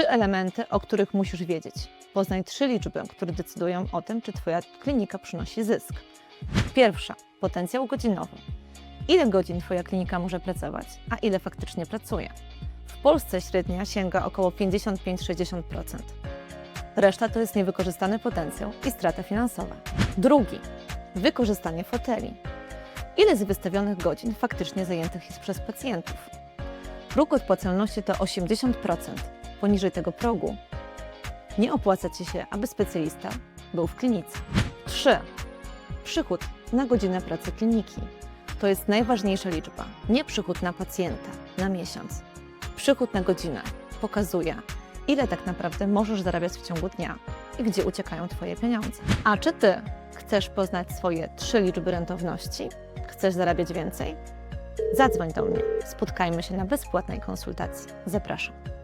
Trzy elementy, o których musisz wiedzieć. Poznaj trzy liczby, które decydują o tym, czy Twoja klinika przynosi zysk. Pierwsza potencjał godzinowy. Ile godzin Twoja klinika może pracować, a ile faktycznie pracuje? W Polsce średnia sięga około 55-60%. Reszta to jest niewykorzystany potencjał i strata finansowa. Drugi wykorzystanie foteli. Ile z wystawionych godzin faktycznie zajętych jest przez pacjentów? Próg odpłacalności to 80%. Poniżej tego progu nie opłaca Ci się, aby specjalista był w klinice. 3. Przychód na godzinę pracy kliniki. To jest najważniejsza liczba, nie przychód na pacjenta na miesiąc. Przychód na godzinę pokazuje, ile tak naprawdę możesz zarabiać w ciągu dnia i gdzie uciekają Twoje pieniądze. A czy Ty chcesz poznać swoje trzy liczby rentowności? Chcesz zarabiać więcej? Zadzwoń do mnie. Spotkajmy się na bezpłatnej konsultacji. Zapraszam.